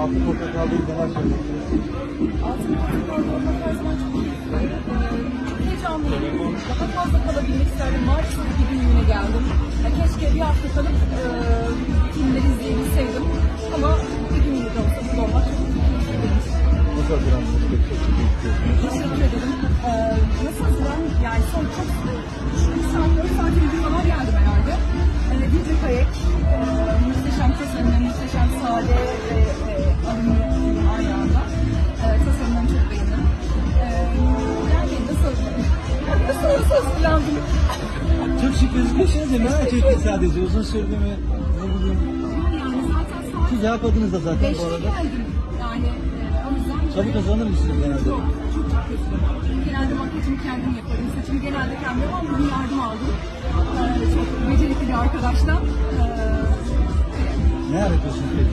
Altın portakalda neler söylüyorsunuz? Altın portakalda her çok. Daha fazla kalabilmek isterdim. Maalesef bir günlüğüne geldim. Ya keşke bir hafta kalıp e, filmleri izleyebilseydim. Ama bir de olsa burada olmak çok. Nasıl hazırlandınız. Teşekkür ederim. Çok şık gözüküyorsunuz ya merak ettim sadece. Uzun sürdü mü? Ne bileyim. Yani zaten saat Siz yapmadınız da zaten bu 5'te arada. geldim. Yani e, o yüzden Çabuk kazanır mısınız genelde? Çok, çok çok kötü. Genelde makyajımı kendim yaparım. Saçımı genelde kendim yaparım ama bugün yardım aldım. Ee, çok becerikli bir arkadaştan. Ee, Ne yapıyorsunuz peki?